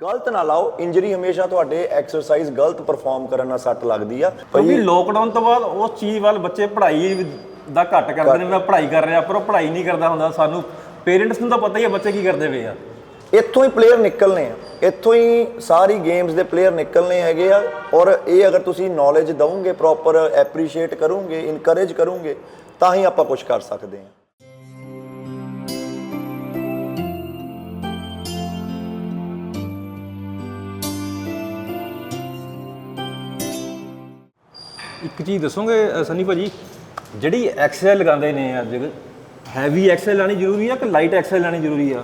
ਗਲਤ ਨਾ ਲਾਓ ਇੰਜਰੀ ਹਮੇਸ਼ਾ ਤੁਹਾਡੇ ਐਕਸਰਸਾਈਜ਼ ਗਲਤ ਪਰਫਾਰਮ ਕਰਨ ਨਾਲ ਸੱਟ ਲੱਗਦੀ ਆ। ਕਿਉਂਕਿ ਲੋਕਡਾਊਨ ਤੋਂ ਬਾਅਦ ਉਸ ਚੀਜ਼ ਵੱਲ ਬੱਚੇ ਪੜ੍ਹਾਈ ਦਾ ਘੱਟ ਕਰਦੇ ਨੇ ਮੈਂ ਪੜ੍ਹਾਈ ਕਰ ਰਿਹਾ ਪਰ ਉਹ ਪੜ੍ਹਾਈ ਨਹੀਂ ਕਰਦਾ ਹੁੰਦਾ। ਸਾਨੂੰ ਪੇਰੈਂਟਸ ਨੂੰ ਤਾਂ ਪਤਾ ਹੀ ਹੈ ਬੱਚੇ ਕੀ ਕਰਦੇ ਪਏ ਆ। ਇੱਥੋਂ ਹੀ ਪਲੇਅਰ ਨਿਕਲਨੇ ਆ। ਇੱਥੋਂ ਹੀ ਸਾਰੀ ਗੇਮਸ ਦੇ ਪਲੇਅਰ ਨਿਕਲਨੇ ਹੈਗੇ ਆ। ਔਰ ਇਹ ਅਗਰ ਤੁਸੀਂ ਨੌਲੇਜ ਦਵੋਗੇ ਪ੍ਰੋਪਰ ਐਪਰੀਸ਼ੀਏਟ ਕਰੋਗੇ ਇਨਕਰੇਜ ਕਰੋਗੇ ਤਾਂ ਹੀ ਆਪਾਂ ਕੁਝ ਕਰ ਸਕਦੇ ਹਾਂ ਇੱਕ ਚੀਜ਼ ਦੱਸੋਗੇ ਸਨੀ ਭਾਜੀ? ਜਿਹੜੀ ਐਕਸਰਸਾਈਜ਼ ਲਗਾਉਂਦੇ ਨੇ ਅੱਜ ਹੈਵੀ ਐਕਸਰਸਾਈਜ਼ ਲਾਣੀ ਜ਼ਰੂਰੀ ਆ ਕਿ ਲਾਈਟ ਐਕਸਰਸਾਈਜ਼ ਲਾਣੀ ਜ਼ਰੂਰੀ ਆ?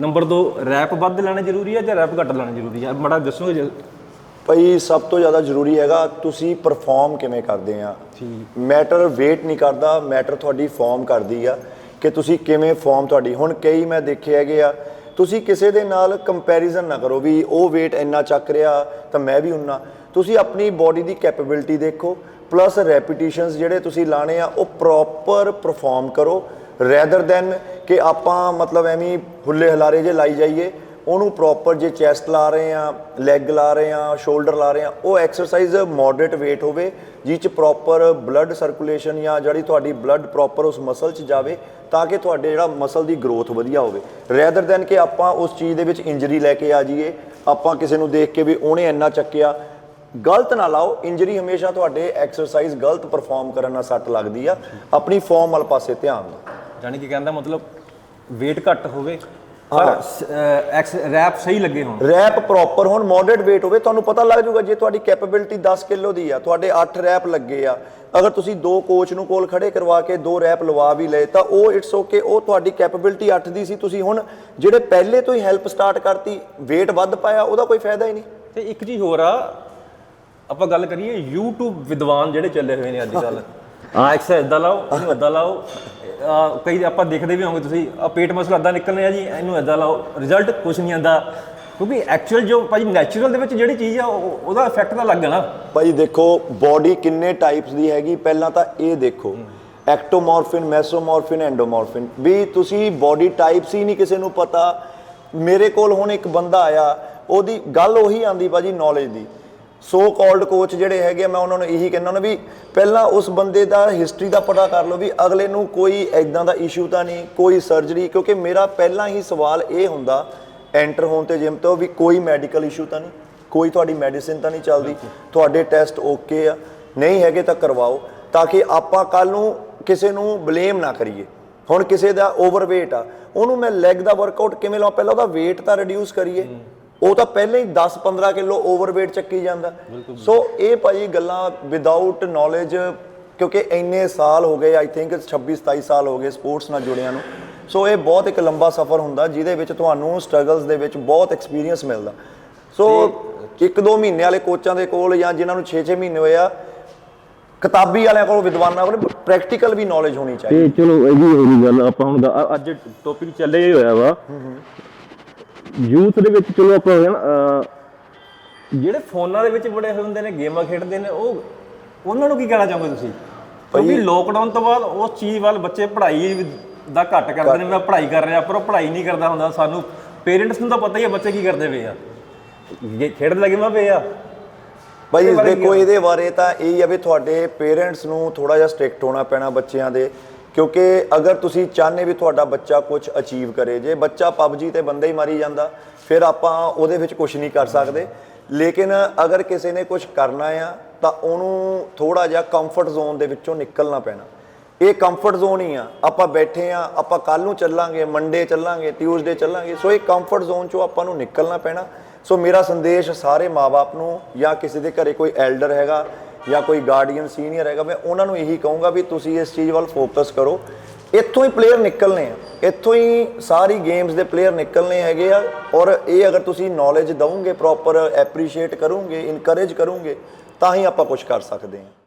ਨੰਬਰ 2 ਰੈਪ ਵੱਧ ਲਾਣੇ ਜ਼ਰੂਰੀ ਆ ਜਾਂ ਰੈਪ ਘੱਟ ਲਾਣੇ ਜ਼ਰੂਰੀ ਆ? ਮੜਾ ਦੱਸੋਗੇ ਜੇ- ਭਈ ਸਭ ਤੋਂ ਜ਼ਿਆਦਾ ਜ਼ਰੂਰੀ ਹੈਗਾ ਤੁਸੀਂ ਪਰਫਾਰਮ ਕਿਵੇਂ ਕਰਦੇ ਆ? ਮੈਟਰ weight ਨਹੀਂ ਕਰਦਾ ਮੈਟਰ ਤੁਹਾਡੀ ਫਾਰਮ ਕਰਦੀ ਆ ਕਿ ਤੁਸੀਂ ਕਿਵੇਂ ਫਾਰਮ ਤੁਹਾਡੀ। ਹੁਣ ਕਈ ਮੈਂ ਦੇਖੇ ਹੈਗੇ ਆ ਤੁਸੀਂ ਕਿਸੇ ਦੇ ਨਾਲ ਕੰਪੈਰੀਜ਼ਨ ਨਾ ਕਰੋ ਵੀ ਉਹ weight ਇੰਨਾ ਚੱਕ ਰਿਹਾ ਤਾਂ ਮੈਂ ਵੀ ਉਨਾ। ਤੁਸੀਂ ਆਪਣੀ ਬਾਡੀ ਦੀ ਕੈਪੇਬਿਲਿਟੀ ਦੇਖੋ ਪਲੱਸ ਰੈਪੀਟੀਸ਼ਨਸ ਜਿਹੜੇ ਤੁਸੀਂ ਲਾਣੇ ਆ, ਉਹ ਪ੍ਰੋਪਰ ਪਰਫਾਰਮ ਕਰੋ ਰੈਦਰ ਦੈਨ ਕਿ ਆਪਾਂ ਮਤਲਬ ਐਵੇਂ ਹੁੱਲੇ ਹਲਾਰੇ ਜੇ ਲਾਈ ਜਾਈਏ, ਉਹਨੂੰ ਪ੍ਰੋਪਰ ਜੇ ਚੈਸਟ ਲਾ ਰਹੇ ਆ ਲੈਗ ਲਾ ਰਹੇ ਆ ਸ਼ੋਲਡਰ ਲਾ ਰਹੇ ਆ, ਉਹ ਐਕਸਰਸਾਈਜ਼ ਮੋਡਰੇਟ weight ਹੋਵੇ ਜਿਹ ਚ ਪ੍ਰੋਪਰ ਬਲੱਡ ਸਰਕੂਲੇਸ਼ਨ ਜਾਂ ਜਿਹੜੀ ਤੁਹਾਡੀ ਬਲੱਡ ਪ੍ਰੋਪਰ ਉਸ ਮਸਲ ਚ ਜਾਵੇ, ਤਾਂ ਕਿ ਤੁਹਾਡੇ ਜਿਹੜਾ ਮਸਲ ਦੀ ਗਰੋਥ ਵਧੀਆ ਹੋਵੇ। ਰੈਦਰ ਦੈਨ ਕਿ ਆਪਾਂ ਉਸ ਚੀਜ਼ ਦੇ ਵਿੱਚ ਇੰਜਰੀ ਲੈ ਕੇ ਆ ਜਾਈਏ, ਆਪਾਂ ਕਿਸੇ ਨੂੰ ਦੇਖ ਕੇ ਵੀ ਉਹਨੇ ਇੰਨਾ ਚੱਕਿਆ ਗਲਤ ਨਾ ਲਾਓ ਇੰਜਰੀ ਹਮੇਸ਼ਾ ਤੁਹਾਡੇ ਐਕਸਰਸਾਈਜ਼ ਗਲਤ ਪਰਫਾਰਮ ਕਰਨ ਨਾਲ ਸੱਟ ਲੱਗਦੀ ਆ। ਆਪਣੀ ਫਾਰਮ ਵਾਲ ਪਾਸੇ ਧਿਆਨ ਦਿਓ। ਜਾਣੀ ਕਿ ਕਹਿੰਦਾ ਮਤਲਬ weight ਘੱਟ ਹੋਵੇ ਪਰ ਐਕਸ ਰੈਪ ਸਹੀ ਲੱਗੇ ਹੋਣ। ਰੈਪ ਪ੍ਰੋਪਰ ਹੋਣ ਮੋਡਰੇਟ weight ਹੋਵੇ ਤੁਹਾਨੂੰ ਪਤਾ ਲੱਗ ਜਾਊਗਾ ਜੇ ਤੁਹਾਡੀ ਕੈਪੇਬਿਲਿਟੀ 10 ਕਿਲੋ ਦੀ ਆ ਤੁਹਾਡੇ 8 ਰੈਪ ਲੱਗੇ ਆ। ਅਗਰ ਤੁਸੀਂ ਦੋ ਕੋਚ ਨੂੰ ਕੋਲ ਖੜੇ ਕਰਵਾ ਕੇ ਦੋ ਰੈਪ ਲਵਾ ਵੀ ਲਏ ਤਾਂ ਉਹ ਇਟਸ ਓਕੇ ਉਹ ਤੁਹਾਡੀ ਕੈਪੇਬਿਲਿਟੀ 8 ਦੀ ਸੀ ਤੁਸੀਂ ਹੁਣ ਜਿਹੜੇ ਪਹਿਲੇ ਤੋਂ ਹੀ ਹੈਲਪ ਸਟਾਰਟ ਕਰਤੀ weight ਵੱਧ ਪਾਇਆ ਉਹਦਾ ਕੋਈ ਫਾਇਦਾ ਹੀ ਨਹੀਂ। ਤੇ ਇੱਕ ਚੀਜ਼ ਹੋਰ ਆ ਆਪਾਂ ਗੱਲ ਕਰੀਏ YouTube ਵਿਦਵਾਨ ਜਿਹੜੇ ਚੱਲੇ ਹੋਏ ਨੇ ਅੱਜ ਕੱਲ ਆ ਐਕਸਰਸਾਈਜ਼ ਇਦਾਂ ਲਾਓ ਇਹਨੂੰ ਇਦਾਂ ਲਾਓ। ਆਹ ਕਈ ਆਪਾਂ ਦੇਖਦੇ ਵੀ ਹੋਵਾਂਗੇ ਤੁਸੀਂ ਆ ਪੇਟ ਮਸਲ ਇਦਾਂ ਨਿਕਲਣੇ ਆ ਜੀ ਇਹਨੂੰ ਇਦਾਂ ਲਾਓ। ਰਿਜ਼ਲਟ ਕੁਝ ਨਹੀਂ ਆਂਦਾ। ਕਿਉਂਕਿ ਐਕਚੁਅਲ ਜੋ ਭਾਜੀ ਨੈਚੁਰਲ ਦੇ ਵਿੱਚ ਜਿਹੜੀ ਚੀਜ਼ ਆ ਉਹ- ਉਹਦਾ ਇਫੈਕਟ ਤਾਂ ਲੱਗ ਨਾ। ਭਾਈ ਦੇਖੋ ਬਾਡੀ ਕਿੰਨੇ ਟਾਈਪਸ ਦੀ ਹੈਗੀ ਪਹਿਲਾਂ ਤਾਂ ਇਹ ਦੇਖੋ। ਐਕਟੋਮੋਰਫਿਨ ਮੈਸੋਮੋਰਫਿਨ ਐਂਡੋਮੋਰਫਿਨ ਵੀ ਤੁਸੀਂ ਬਾਡੀ ਟਾਈਪਸ ਹੀ ਨਹੀਂ ਕਿਸੇ ਨੂੰ ਪਤਾ। ਮੇਰੇ ਕੋਲ ਹੁਣ ਇੱਕ ਬੰਦਾ ਆਇਆ ਉਹਦੀ ਗੱਲ ਉਹੀ ਆਂਦੀ ਭਾਜੀ ਨੌਲੇਜ ਦੀ। ਸੋ ਕਾਲਡ ਕੋਚ ਜਿਹੜੇ ਹੈਗੇ ਆ, ਮੈਂ ਉਹਨਾਂ ਨੂੰ ਇਹੀ ਕਹਿੰਦਾ ਨਾ ਵੀ ਪਹਿਲਾਂ ਉਸ ਬੰਦੇ ਦਾ ਹਿਸਟਰੀ ਦਾ ਪਤਾ ਕਰ ਲਓ ਵੀ ਅਗਲੇ ਨੂੰ ਕੋਈ ਐਦਾਂ ਦਾ ਇਸ਼ੂ ਤਾਂ ਨਹੀਂ ਕੋਈ ਸਰਜਰੀ ਕਿਉਂਕਿ ਮੇਰਾ ਪਹਿਲਾਂ ਹੀ ਸਵਾਲ ਇਹ ਹੁੰਦਾ ਐਂਟਰ ਹੋਣ ਤੇ ਜਿਮ ਤੋਂ ਵੀ ਕੋਈ ਮੈਡੀਕਲ ਇਸ਼ੂ ਤਾਂ ਨਹੀਂ ਕੋਈ ਤੁਹਾਡੀ ਮੈਡੀਸਿਨ ਤਾਂ ਨਹੀਂ ਚੱਲਦੀ ਤੁਹਾਡੇ ਟੈਸਟ ਓਕੇ ਆ ਨਹੀਂ ਹੈਗੇ ਤਾਂ ਕਰਵਾਓ ਤਾਂ ਕਿ ਆਪਾਂ ਕੱਲ ਨੂੰ ਕਿਸੇ ਨੂੰ ਬਲੇਮ ਨਾ ਕਰੀਏ। ਹੁਣ ਕਿਸੇ ਦਾ ਓਵਰਵੇਟ ਆ ਉਹਨੂੰ ਮੈਂ ਲੈਗ ਦਾ ਵਰਕਆਊਟ ਕਿਵੇਂ ਲਾਵਾਂ? ਪਹਿਲਾਂ ਉਹਦਾ weight ਤਾਂ ਰਿਡਿਊਸ ਕਰੀਏ। ਉਹ ਤਾਂ ਪਹਿਲਾਂ ਹੀ 10-15 ਕਿਲੋ ਓਵਰਵੇਟ ਚੱਕੀ ਜਾਂਦਾ। ਸੋ ਇਹ ਭਾਜੀ ਗੱਲਾਂ ਵਿਦਆਊਟ ਨੌਲੇਜ ਕਿਉਂਕਿ ਇੰਨੇ ਸਾਲ ਹੋ ਗਏ ਆਈ ਥਿੰਕ 26-27 ਸਾਲ ਹੋ ਗਏ ਸਪੋਰਟਸ ਨਾਲ ਜੁੜਿਆਂ ਨੂੰ। ਸੋ ਇਹ ਬਹੁਤ ਇੱਕ ਲੰਬਾ ਸਫ਼ਰ ਹੁੰਦਾ ਜਿਹਦੇ ਵਿੱਚ ਤੁਹਾਨੂੰ ਸਟਰਗਲਸ ਦੇ ਵਿੱਚ ਬਹੁਤ ਐਕਸਪੀਰੀਅੰਸ ਮਿਲਦਾ। ਸੋ ਇੱਕ ਦੋ ਮਹੀਨੇ ਵਾਲੇ ਕੋਚਾਂ ਦੇ ਕੋਲ ਜਾਂ ਜਿਨ੍ਹਾਂ ਨੂੰ 6-6 ਮਹੀਨੇ ਹੋਏ ਆ ਕਿਤਾਬੀ ਵਾਲਿਆਂ ਕੋਲ ਵਿਦਵਾਨਾਂ ਕੋਲ ਪ੍ਰੈਕਟੀਕਲ ਵੀ ਨੌਲੇਜ ਹੋਣੀ ਚਾਹੀਦੀ। ਤੇ ਚਲੋ ਇਹ ਵੀ ਹੋਣੀ ਗੱਲ ਆਪਾਂ ਹੁਣ ਅੱਜ ਟੌਪਿਕ ਚੱਲੇ ਹੀ ਹੋਇਆ ਵਾ। ਯੂਥ ਦੇ ਵਿੱਚ ਚਲੋ ਆਪਾਂ ਹੋ ਅ, ਜਿਹੜੇ ਫੋਨਾਂ ਦੇ ਵਿੱਚ ਬੜੇ ਹੋਏ ਹੁੰਦੇ ਨੇ ਗੇਮਾਂ ਖੇਡਦੇ ਨੇ ਉਹ ਉਹਨਾਂ ਨੂੰ ਕੀ ਕਹਿਣਾ ਚਾਹੋਗੇ ਤੁਸੀਂ? ਕਿਉਂਕਿ ਲੋਕਡਾਊਨ ਤੋਂ ਬਾਅਦ ਉਸ ਚੀਜ਼ ਵੱਲ ਬੱਚੇ ਪੜ੍ਹਾਈ ਦਾ ਘੱਟ ਕਰਦੇ ਨੇ ਮੈਂ ਪੜ੍ਹਾਈ ਕਰ ਰਿਹਾ ਪਰ ਉਹ ਪੜ੍ਹਾਈ ਨਹੀਂ ਕਰਦਾ ਹੁੰਦਾ ਸਾਨੂੰ। ਪੇਰੈਂਟਸ ਨੂੰ ਤਾਂ ਪਤਾ ਹੀ ਹੈ ਬੱਚੇ ਕੀ ਕਰਦੇ ਪਏ ਆ। ਗੇ- ਖੇਡਣ ਲੱਗੇ ਮੈਂ ਪਏ ਆ। ਭਾਈ ਦੇਖੋ ਇਹਦੇ ਬਾਰੇ ਤਾਂ ਇਹ ਹੀ ਆ ਵੀ ਤੁਹਾਡੇ ਪੇਰੈਂਟਸ ਨੂੰ ਥੋੜਾ ਜਿਹਾ ਸਟ੍ਰਿਕਟ ਹੋਣਾ ਪੈਣਾ ਬੱਚਿਆਂ ਦੇ। ਕਿਉਂਕਿ ਅਗਰ ਤੁਸੀਂ ਚਾਹਨੇ ਵੀ ਤੁਹਾਡਾ ਬੱਚਾ ਕੁਝ ਅਚੀਵ ਕਰੇ, ਜੇ ਬੱਚਾ ਪਬਜੀ ਤੇ ਬੰਦੇ ਹੀ ਮਾਰੀ ਜਾਂਦਾ, ਫਿਰ ਆਪਾਂ ਉਹਦੇ ਵਿੱਚ ਕੁਝ ਨਹੀਂ ਕਰ ਸਕਦੇ। ਲੇਕਿਨ ਅਗਰ ਕਿਸੇ ਨੇ ਕੁਝ ਕਰਨਾ ਆ, ਤਾਂ ਉਹਨੂੰ ਥੋੜਾ ਜਿਹਾ ਕੰਫਰਟ ਜ਼ੋਨ ਦੇ ਵਿੱਚੋਂ ਨਿਕਲਣਾ ਪੈਣਾ। ਇਹ ਕੰਫਰਟ ਜ਼ੋਨ ਹੀ ਆ। ਆਪਾਂ ਬੈਠੇ ਆ, ਆਪਾਂ ਕੱਲ ਨੂੰ ਚੱਲਾਂਗੇ ਮੰਡੇ ਚੱਲਾਂਗੇ ਟਿਊਜ਼ਡੇ ਚੱਲਾਂਗੇ, ਸੋ ਇਹ ਕੰਫਰਟ ਜ਼ੋਨ ਚੋਂ ਆਪਾਂ ਨੂੰ ਨਿਕਲਣਾ ਪੈਣਾ। ਸੋ ਮੇਰਾ ਸੰਦੇਸ਼ ਸਾਰੇ ਮਾਪੇ ਨੂੰ ਜਾਂ ਕਿਸੇ ਦੇ ਘਰੇ ਕੋਈ ਐਲਡਰ ਹੈਗਾ ਜਾਂ ਕੋਈ ਗਾਰਡੀਅਨ ਸੀਨੀਅਰ ਹੈਗਾ, ਮੈਂ ਉਹਨਾਂ ਨੂੰ ਇਹੀ ਕਹੂੰਗਾ ਵੀ ਤੁਸੀਂ ਇਸ ਚੀਜ਼ ਵੱਲ ਫੋਕਸ ਕਰੋ। ਇੱਥੋਂ ਹੀ ਪਲੇਅਰ ਨਿਕਲਨੇ ਆ। ਇੱਥੋਂ ਹੀ ਸਾਰੀ ਗੇਮਸ ਦੇ ਪਲੇਅਰ ਨਿਕਲਨੇ ਹੈਗੇ ਆ ਔਰ ਇਹ ਅਗਰ ਤੁਸੀਂ ਨੌਲੇਜ ਦਵੋਗੇ ਪ੍ਰੋਪਰ ਐਪਰੀਸ਼ੀਏਟ ਕਰੋਗੇ ਇਨਕਰੇਜ ਕਰੋਗੇ, ਤਾਂ ਹੀ ਆਪਾਂ ਕੁਝ ਕਰ ਸਕਦੇ ਹਾਂ।